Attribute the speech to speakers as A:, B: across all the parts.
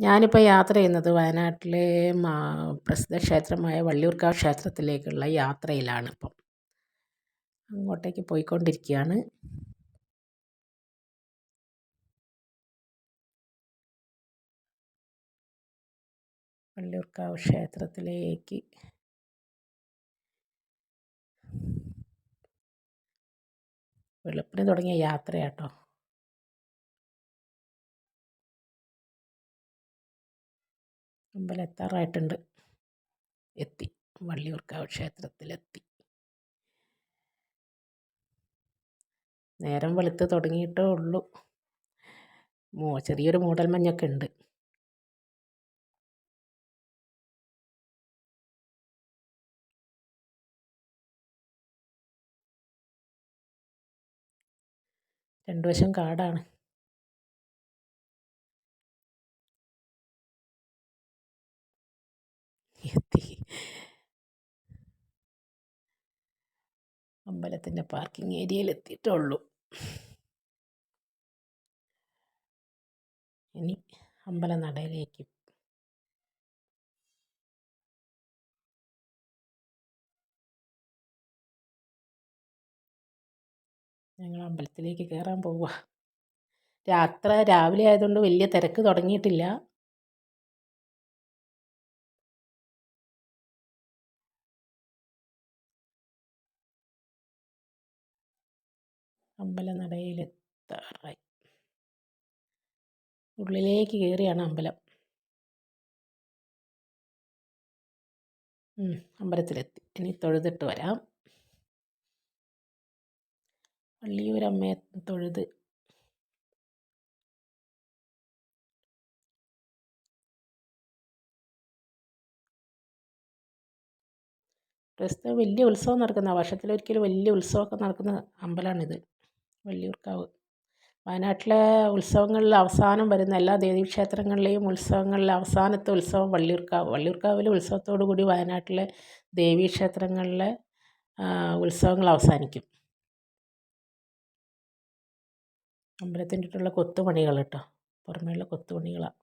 A: ഞാനിപ്പോൾ യാത്ര ചെയ്യുന്നത് വയനാട്ടിലെ പ്രസിദ്ധ ക്ഷേത്രമായ വള്ളിയൂർക്കാവ് ക്ഷേത്രത്തിലേക്കുള്ള യാത്രയിലാണ് ഇപ്പം. അങ്ങോട്ടേക്ക് പോയിക്കൊണ്ടിരിക്കുകയാണ് വള്ളിയൂർക്കാവ് ക്ഷേത്രത്തിലേക്ക്. വെളുപ്പിന് തുടങ്ങിയ യാത്രയാട്ടോ. അമ്പലം എത്താറായിട്ടുണ്ട്. എത്തി. വള്ളിയൂർക്കാവ് ക്ഷേത്രത്തിലെത്തി. നേരം വെളുത്ത് തുടങ്ങിയിട്ടേ ഉള്ളൂ. ചെറിയൊരു മൂടൽമഞ്ഞൊക്കെ ഉണ്ട്. രണ്ടു വശം കാടാണ്. എത്തി. അമ്പലത്തിന്റെ പാർക്കിംഗ് ഏരിയയിൽ എത്തിയിട്ടുള്ളൂ. ഇനി അമ്പല നടയിലേക്ക്. ഞങ്ങൾ അമ്പലത്തിലേക്ക് കയറാൻ പോവുക. യാത്ര രാവിലെ ആയതുകൊണ്ട് വലിയ തിരക്ക് തുടങ്ങിയിട്ടില്ല. അമ്പലനടയിലെത്താറായി ഉള്ളിലേക്ക് കയറിയാണ് അമ്പലം. അമ്പലത്തിലെത്തി. ഇനി തൊഴുതിട്ട് വരാം. വള്ളിയൂരമ്മയെ തൊഴുത്. പ്രസ്തുത വലിയ ഉത്സവം നടക്കുന്ന വർഷത്തിലൊരിക്കൽ വലിയ ഉത്സവമൊക്കെ നടക്കുന്ന അമ്പലമാണിത് വള്ളിയൂർക്കാവ്. വയനാട്ടിലെ ഉത്സവങ്ങളിൽ അവസാനം വരുന്ന എല്ലാ ദേവീക്ഷേത്രങ്ങളിലെയും ഉത്സവങ്ങളിൽ അവസാനത്തെ ഉത്സവം വള്ളിയൂർക്കാവ്. വള്ളിയൂർക്കാവിലെ ഉത്സവത്തോടു കൂടി വയനാട്ടിലെ ദേവീക്ഷേത്രങ്ങളിലെ ഉത്സവങ്ങൾ അവസാനിക്കും. അമ്പലത്തിന്റെ കൊത്തുപണികൾ കേട്ടോ. പുറമേയുള്ള കൊത്തുപണികളാണ്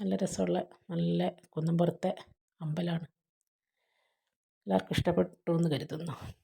A: നല്ല രസമുള്ള നല്ല കുന്നംപുറത്തെ അമ്പലമാണ്. എല്ലാവർക്കും ഇഷ്ടപ്പെട്ടു എന്ന് കരുതുന്നു.